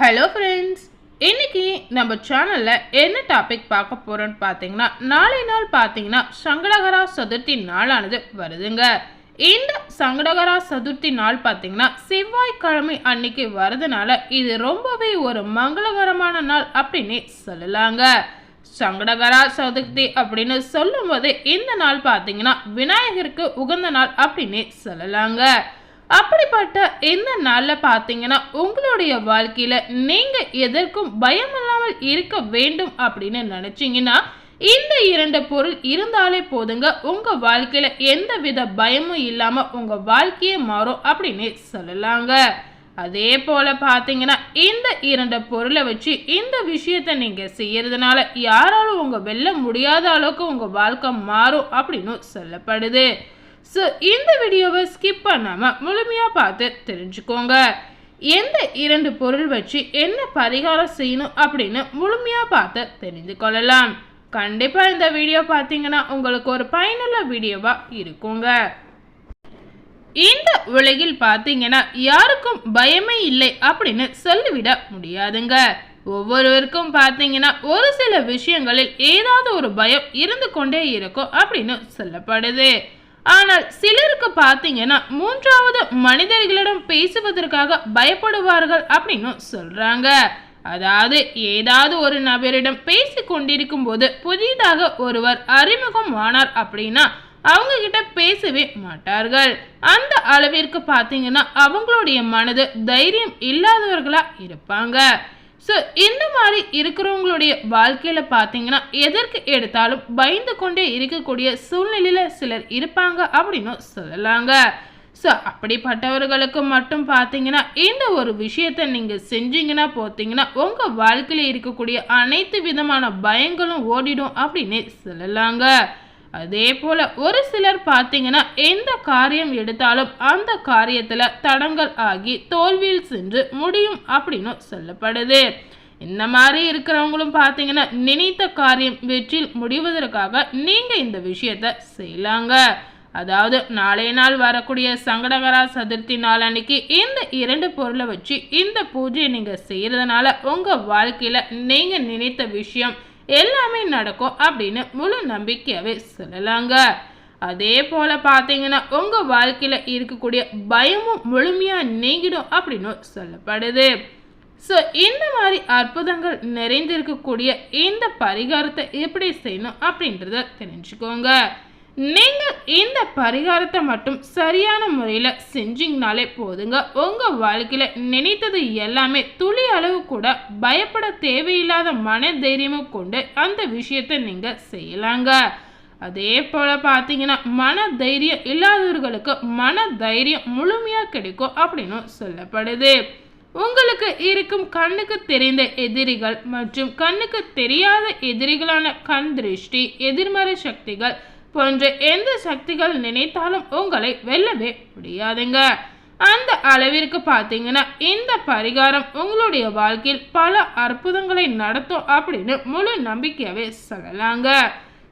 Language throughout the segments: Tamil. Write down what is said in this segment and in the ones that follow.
ஹலோ ஃப்ரெண்ட்ஸ் இன்னைக்கு நம்ம சேனலில் என்ன டாபிக் பார்க்க போகிறோன்னு பார்த்தீங்கன்னா நாளை நாள் பார்த்தீங்கன்னா சங்கடகரா சதுர்த்தி நாளானது வருதுங்க. இந்த சங்கடகரா சதுர்த்தி நாள் பார்த்தீங்கன்னா செவ்வாய்க்கிழமை அன்னைக்கு வரதுனால இது ரொம்பவே ஒரு மங்களகரமான நாள் அப்படின்னு சொல்லலாங்க. சங்கடகரா சதுர்த்தி அப்படின்னு சொல்லும்போது இந்த நாள் பார்த்தீங்கன்னா விநாயகருக்கு உகந்த நாள் அப்படின்னு சொல்லலாங்க. அப்படிப்பட்ட இந்த நாளில் பார்த்தீங்கன்னா உங்களுடைய வாழ்க்கையில் நீங்கள் எதற்கும் பயம் இல்லாமல் இருக்க வேண்டும் அப்படின்னு நினச்சிங்கன்னா இந்த இரண்டு பொருள் இருந்தாலே போதுங்க. உங்கள் வாழ்க்கையில் எந்த வித பயமும் இல்லாமல் உங்கள் வாழ்க்கையே மாறும் அப்படின்னு சொல்லலாங்க. அதே போல் பார்த்தீங்கன்னா இந்த இரண்டு பொருளை வச்சு இந்த விஷயத்தை நீங்கள் செய்யறதுனால யாராலும் உங்கள் வெல்ல முடியாத அளவுக்கு உங்கள் வாழ்க்கை மாறும் அப்படின்னு சொல்லப்படுது. ஸோ இந்த வீடியோவை ஸ்கிப் பண்ணாமல் முழுமையாக பார்த்து தெரிஞ்சுக்கோங்க. எந்த இரண்டு பொருள் வச்சு என்ன பரிகாரம் செய்யணும் அப்படின்னு முழுமையாக பார்த்து தெரிந்து கொள்ளலாம். கண்டிப்பாக இந்த வீடியோ பார்த்தீங்கன்னா உங்களுக்கு ஒரு பயனுள்ள வீடியோவாக இருக்குங்க. இந்த உலகில் பார்த்தீங்கன்னா யாருக்கும் பயமே இல்லை அப்படின்னு சொல்லிவிட முடியாதுங்க. ஒவ்வொருவருக்கும் பார்த்தீங்கன்னா ஒரு சில விஷயங்களில் ஏதாவது ஒரு பயம் இருந்து கொண்டே இருக்கும் அப்படின்னு சொல்லப்படுது. ஆனால் சிலருக்கு பார்த்தீங்கன்னா மூன்றாவது மனிதர்களிடம் பேசுவதற்காக பயப்படுவார்கள் அப்படின்னு சொல்கிறாங்க அதாவது ஏதாவது ஒரு நபரிடம் பேசி கொண்டிருக்கும் போது புதிதாக ஒருவர் அறிமுகம் ஆனார் அப்படின்னா அவங்க கிட்ட பேசவே மாட்டார்கள். அந்த அளவிற்கு பார்த்தீங்கன்னா அவங்களுடைய மனது தைரியம் இல்லாதவர்களாக இருப்பாங்க. ஸோ இந்த மாதிரி இருக்கிறவங்களுடைய வாழ்க்கையில் பார்த்தீங்கன்னா எதற்கு எடுத்தாலும் பயந்து கொண்டே இருக்கக்கூடிய சூழ்நிலையில் சிலர் இருப்பாங்க அப்படின்னு சொல்லலாங்க. ஸோ அப்படிப்பட்டவர்களுக்கு மட்டும் பார்த்தீங்கன்னா இந்த ஒரு விஷயத்தை நீங்கள் செஞ்சீங்கன்னா போத்தீங்கன்னா உங்கள் வாழ்க்கையில் இருக்கக்கூடிய அனைத்து விதமான பயங்களும் ஓடிடும் அப்படின்னு சொல்லலாங்க. அதே போல் ஒரு சிலர் பார்த்தீங்கன்னா எந்த காரியம் எடுத்தாலும் அந்த காரியத்தில் தடங்கள் ஆகி தோல்வியில் சென்று முடியும் அப்படின்னு சொல்லப்படுது. இந்த மாதிரி இருக்கிறவங்களும் பார்த்தீங்கன்னா நினைத்த காரியம் வெற்றியில் முடிவதற்காக நீங்கள் இந்த விஷயத்த செய்யலாங்க அதாவது நாளைய நாள் வரக்கூடிய சங்கடகரா சதுர்த்தி நாள் அன்னைக்கு இந்த இரண்டு பொருளை வச்சு இந்த பூஜையை நீங்கள் செய்கிறதுனால உங்கள் வாழ்க்கையில் நீங்கள் நினைத்த விஷயம் எல்லாமே நடக்கும் அப்படின்னு முழு நம்பிக்கையாகவே சொல்லலாங்க. அதே போல் பார்த்தீங்கன்னா உங்கள் வாழ்க்கையில் இருக்கக்கூடிய பயமும் முழுமையாக நீங்கிடும் அப்படின்னு சொல்லப்படுது. ஸோ இந்த மாதிரி அற்புதங்கள் நிறைந்திருக்கக்கூடிய இந்த பரிகாரத்தை எப்படி செய்யணும் அப்படின்றத தெரிஞ்சுக்கோங்க. நீங்கள் இந்த பரிகாரத்தை மட்டும் சரியான முறையில் செஞ்சிங்கனாலே போதுங்க. உங்கள் வாழ்க்கையில் நினைத்தது எல்லாமே துளி அளவு கூட பயப்பட தேவையில்லாத மன தைரியமும் கொண்டு அந்த விஷயத்தை நீங்கள் செய்யலாங்க. அதே போல் பார்த்தீங்கன்னா மன தைரியம் இல்லாதவர்களுக்கு மன தைரியம் முழுமையாக கிடைக்கும் அப்படின்னு சொல்லப்படுது. உங்களுக்கு இருக்கும் கண்ணுக்கு தெரிந்த எதிரிகள் மற்றும் கண்ணுக்கு தெரியாத எதிரிகளான கண் திருஷ்டி எதிர்மறை சக்திகள் போன்ற எந்த சக்திகள் நினைத்தாலும் உங்களை வெல்லவே முடியாதுங்க. அந்த அளவிற்கு பார்த்தீங்கன்னா இந்த பரிகாரம் உங்களுடைய வாழ்க்கையில் பல அற்புதங்களை நடத்தும் அப்படின்னு முழு நம்பிக்கையாகவே சொல்லலாங்க.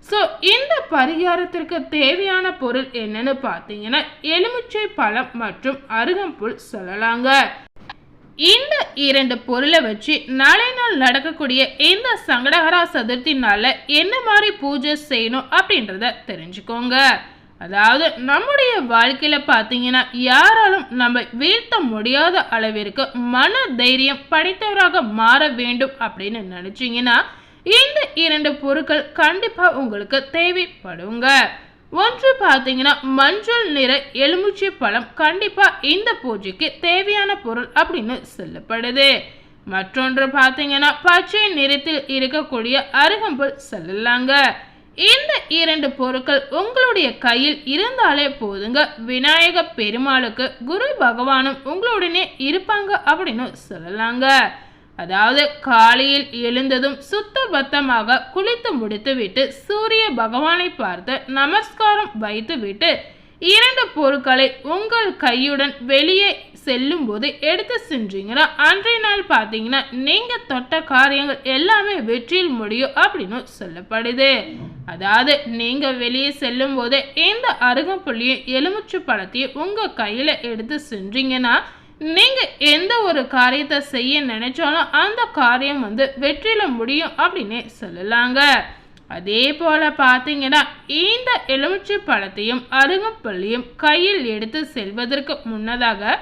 ஸோ இந்த பரிகாரத்திற்கு தேவையான பொருள் என்னன்னு பார்த்தீங்கன்னா எலுமிச்சை பழம் மற்றும் அருகம்புல் சொல்லலாங்க. இந்த இரண்டு பொருளை வச்சு நாளை நாள் நடக்கக்கூடிய இந்த சங்கடகரா சதுர்த்தினால என்ன மாதிரி பூஜை செய்யணும் அப்படின்றத தெரிஞ்சுக்கோங்க. அதாவது நம்முடைய வாழ்க்கையில் பார்த்தீங்கன்னா யாராலும் நம்ம வீழ்த்த முடியாத அளவிற்கு மன தைரியம் படைத்தவராக மாற வேண்டும் அப்படின்னு நினச்சிங்கன்னா இந்த இரண்டு பொருட்கள் கண்டிப்பாக உங்களுக்கு தேவைப்படுங்க. ஒன்று பார்த்தீங்கன்னா மஞ்சள் நிற எலுமிச்சை பழம் கண்டிப்பாக இந்த பூஜைக்கு தேவையான பொருள் அப்படின்னு சொல்லப்படுது. மற்றொன்று பார்த்தீங்கன்னா பச்சை நிறத்தில் இருக்கக்கூடிய அருகம்புல் சொல்லலாங்க. இந்த இரண்டு பொருட்கள் உங்களுடைய கையில் இருந்தாலே போதுங்க. விநாயக பெருமாளுக்கு குரு பகவானும் உங்களுடனே இருப்பாங்க அப்படின்னு சொல்லலாங்க. அதாவது காலையில் எழுந்ததும் சுத்த பத்தமாக குளித்து முடித்துவிட்டு சூரிய பகவானை பார்த்து நமஸ்காரம் வைத்துவிட்டு இரண்டு பொருட்களை உங்கள் கையுடன் வெளியே செல்லும் போது எடுத்து சென்றீங்கன்னா அன்றைய நாள் பார்த்தீங்கன்னா நீங்கள் தொட்ட காரியங்கள் எல்லாமே வெற்றியில் முடியும் அப்படின்னு சொல்லப்படுது. அதாவது நீங்கள் வெளியே செல்லும் போது இந்த அருகம்புள்ளியும் எலுமிச்சு பழத்தையும் உங்கள் கையில் எடுத்து சென்றீங்கன்னா நீங்கள் எந்த ஒரு காரியத்தை செய்ய நினைச்சாலும் அந்த காரியம் வந்து வெற்றியில் முடியும் அப்படின்னே சொல்லலாங்க. அதே போல் பார்த்தீங்கன்னா இந்த எலுமிச்சை பழத்தையும் அருகம்பள்ளியும் கையில் எடுத்து செல்வதற்கு முன்னதாக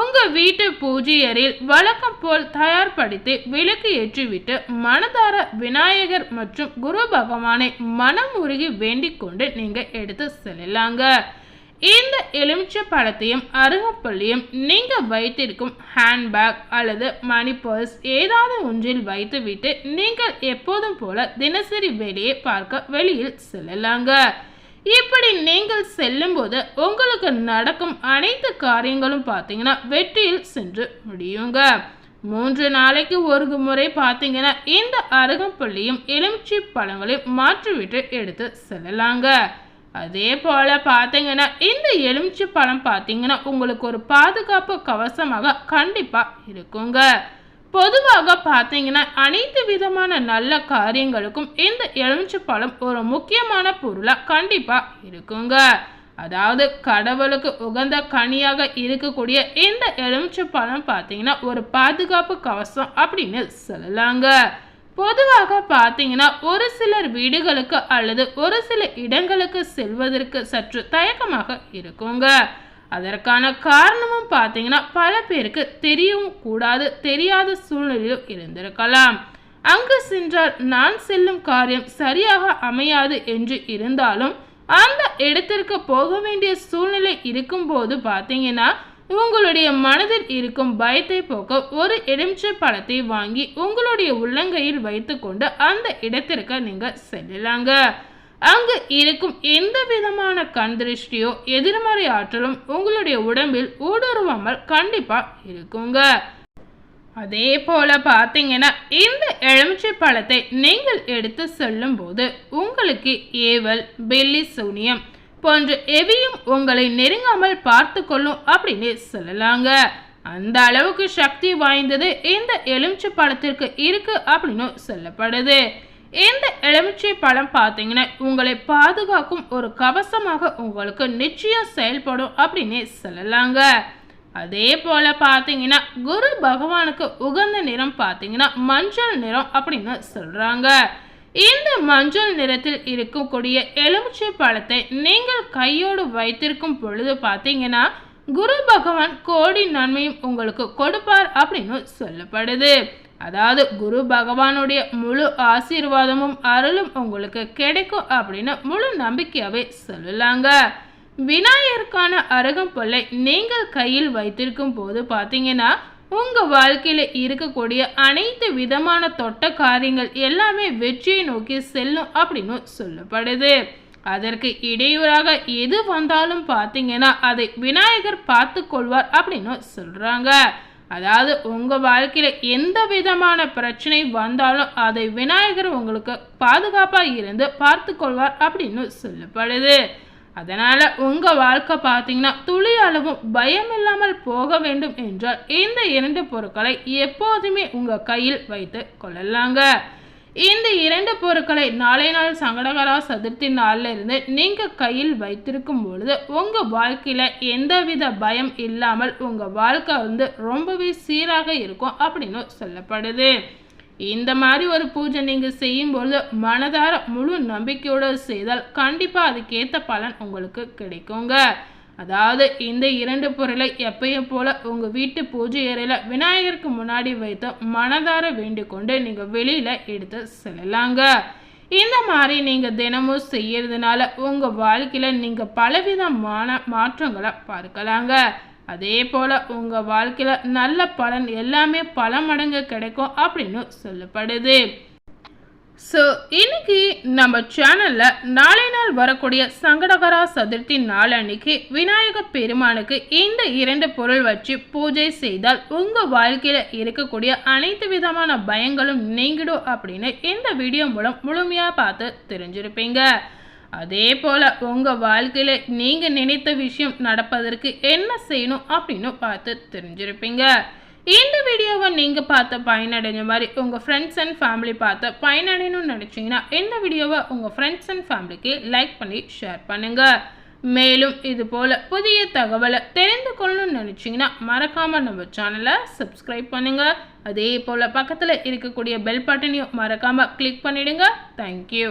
உங்கள் வீட்டு பூஜை அறையில் வழக்கம் போல் தயார்படுத்தி விளக்கு ஏற்றிவிட்டு மனதார விநாயகர் மற்றும் குரு பகவானை மனம் உருகி வேண்டிக் கொண்டு நீங்கள் எடுத்து செல்லலாங்க. இந்த எலுமிச்சை பழத்தையும் அருகப்பள்ளியும் நீங்கள் வைத்திருக்கும் ஹேண்ட்பேக் அல்லது மணி பர்ஸ் ஏதாவது ஒன்றில் வைத்துவிட்டு நீங்கள் எப்போதும் போல தினசரி வெளியே பார்க்க வெளியில் செல்லலாங்க. இப்படி நீங்கள் செல்லும்போது உங்களுக்கு நடக்கும் அனைத்து காரியங்களும் பார்த்தீங்கன்னா வெற்றியில் சென்று முடியுங்க. மூன்று நாளைக்கு ஒரு முறை பார்த்தீங்கன்னா இந்த அருகம்பள்ளியும் எலுமிச்சை பழங்களையும் மாற்றிவிட்டு எடுத்து செல்லலாங்க. அதே போல் பார்த்தீங்கன்னா இந்த எலுமிச்சை பழம் பார்த்தீங்கன்னா உங்களுக்கு ஒரு பாதுகாப்பு கவசமாக கண்டிப்பாக இருக்குங்க. பொதுவாக பார்த்தீங்கன்னா அனைத்து விதமான நல்ல காரியங்களுக்கும் இந்த எலுமிச்சை பழம் ஒரு முக்கியமான பொருளாக கண்டிப்பாக இருக்குங்க. அதாவது கடவுளுக்கு உகந்த கனியாக இருக்கக்கூடிய இந்த எலுமிச்சை பழம் பார்த்தீங்கன்னா ஒரு பாதுகாப்பு கவசம் அப்படின்னு சொல்லலாங்க. பொதுவாக பார்த்தீங்கன்னா ஒரு சிலர் வீடுகளுக்கு அல்லது ஒரு சில இடங்களுக்கு செல்வதற்கு சற்று தயக்கமாக இருக்குங்க. அதற்கான காரணமும் பார்த்தீங்கன்னா பல பேருக்கு தெரியவும் கூடாது தெரியாத சூழ்நிலையும் இருந்திருக்கலாம். அங்கு சென்றால் நான் செல்லும் காரியம் சரியாக அமையாது என்று இருந்தாலும் அந்த இடத்திற்கு போக வேண்டிய சூழ்நிலை இருக்கும்போது பார்த்தீங்கன்னா உங்களுடைய மனதில் இருக்கும் பயத்தை போக்க ஒரு எலுமிச்சை பழத்தை வாங்கி உங்களுடைய உள்ளங்கையில் வைத்துக்கொண்டு அந்த இடத்திற்கு நீங்க செல்லலாங்க. அங்கு இருக்கும் எந்த விதமான கண் திருஷ்டியோ எதிர்மறை ஆற்றலும் உங்களுடைய உடம்பில் ஊடுருவாமல் கண்டிப்பா இருக்குங்க. அதே போல பார்த்தீங்கன்னா இந்த எலுமிச்சை பழத்தை நீங்கள் எடுத்து செல்லும் போது உங்களுக்கு ஏவல் பெல்லி சூனியம் போன்ற எவியும் உங்களை நெருங்காமல் பார்த்து கொள்ளும் அப்படின்னு சொல்லலாங்க. அந்த அளவுக்கு சக்தி வாய்ந்தது இந்த எலுமிச்சை பழத்திற்கு இருக்கு அப்படின்னு சொல்லப்படுது. இந்த எலுமிச்சை பழம் பார்த்தீங்கன்னா உங்களை பாதுகாக்கும் ஒரு கவசமாக உங்களுக்கு நிச்சயம் செயல்படும் அப்படின்னு சொல்லலாங்க. அதே போல பார்த்தீங்கன்னா குரு பகவானுக்கு உகந்த நிறம் பார்த்தீங்கன்னா மஞ்சள் நிறம் அப்படின்னு சொல்றாங்க. இந்த மஞ்சள் நிறத்தில் இருக்கக்கூடிய எலுமிச்சை பழத்தை நீங்கள் கையோடு வைத்திருக்கும் பொழுது பார்த்தீங்கன்னா குரு பகவான் கோடி நன்மையும் உங்களுக்கு கொடுப்பார் அப்படின்னு சொல்லப்படுது. அதாவது குரு பகவானுடைய முழு ஆசீர்வாதமும் அருளும் உங்களுக்கு கிடைக்கும் அப்படின்னு முழு நம்பிக்கையாகவே சொல்லலாங்க. விநாயகருக்கான அருகம்பொல்லை நீங்கள் கையில் வைத்திருக்கும் போது பார்த்தீங்கன்னா உங்கள் வாழ்க்கையில் இருக்கக்கூடிய அனைத்து விதமான தொட்ட காரியங்கள் எல்லாமே வெற்றியை நோக்கி செல்லும் அப்படின்னு சொல்லப்படுது. அதற்கு இடையூறாக எது வந்தாலும் பார்த்தீங்கன்னா அதை விநாயகர் பார்த்து கொள்வார் அப்படின்னு சொல்கிறாங்க அதாவது உங்கள் வாழ்க்கையில் எந்த விதமான பிரச்சனை வந்தாலும் அதை விநாயகர் உங்களுக்கு பாதுகாப்பாக இருந்து பார்த்து கொள்வார் அப்படின்னு சொல்லப்படுது. அதனால் உங்கள் வாழ்க்கை பார்த்தீங்கன்னா துளி அளவும் பயம் இல்லாமல் போக வேண்டும் என்றால் இந்த இரண்டு பொருட்களை எப்போதுமே உங்கள் கையில் வைத்து கொள்ளலாங்க. இந்த இரண்டு பொருட்களை நாளை நாள் சங்கடகரா சதுர்த்தி நாளில் இருந்து நீங்கள் கையில் வைத்திருக்கும் பொழுது உங்கள் வாழ்க்கையில் எந்தவித பயம் இல்லாமல் உங்கள் வாழ்க்கை வந்து ரொம்பவே சீராக இருக்கும் அப்படின்னு சொல்லப்படுது. இந்த மாதிரி ஒரு பூஜை நீங்கள் செய்யும்பொழுது மனதார முழு நம்பிக்கையோடு செய்தால் கண்டிப்பாக அதுக்கேற்ற பலன் உங்களுக்கு கிடைக்குங்க. அதாவது இந்த இரண்டு பொருளை எப்பயும் போல உங்கள் வீட்டு பூஜை அறையில் விநாயகருக்கு முன்னாடி வைத்து மனதார வேண்டிக் கொண்டு நீங்கள் வெளியில் எடுத்து செல்லலாங்க. இந்த மாதிரி நீங்கள் தினமும் செய்யறதுனால உங்கள் வாழ்க்கையில் நீங்கள் பலவிதமான மாற்றங்களை பார்க்கலாங்க. அதே போல் உங்கள் வாழ்க்கையில் நல்ல பலன் எல்லாமே பல மடங்கு கிடைக்கும் அப்படின்னு சொல்லப்படுது. ஸோ இன்னைக்கு நம்ம சேனலில் நாளை நாள் வரக்கூடிய சங்கடகரா சதுர்த்தி நாளன்னைக்கு விநாயகர் விநாயக பெருமானுக்கு இந்த இரண்டு பொருள் வச்சு பூஜை செய்தால் உங்கள் வாழ்க்கையில் இருக்கக்கூடிய அனைத்து விதமான பயங்களும் நீங்கிடும் அப்படின்னு இந்த வீடியோ மூலம் முழுமையாக பார்த்து தெரிஞ்சிருப்பீங்க. அதே போல் உங்கள் வாழ்க்கையில் நீங்கள் நினைத்த விஷயம் நடப்பதற்கு என்ன செய்யணும் அப்படின்னு பார்த்து தெரிஞ்சிருப்பீங்க. இந்த வீடியோவை நீங்கள் பார்த்து பயனடைஞ்ச மாதிரி உங்கள் ஃப்ரெண்ட்ஸ் அண்ட் ஃபேமிலி பார்த்து பயனடையணும்னு நினச்சிங்கன்னா இந்த வீடியோவை உங்கள் ஃப்ரெண்ட்ஸ் அண்ட் ஃபேமிலிக்கு லைக் பண்ணி ஷேர் பண்ணுங்கள் மேலும் இது போல் புதிய தகவலை தெரிந்து கொள்ளணும்னு நினச்சிங்கன்னா மறக்காமல் நம்ம சேனலை சப்ஸ்கிரைப் பண்ணுங்கள் அதே போல் பக்கத்தில் இருக்கக்கூடிய பெல் பட்டனையும் மறக்காமல் கிளிக் பண்ணிவிடுங்க தேங்க்யூ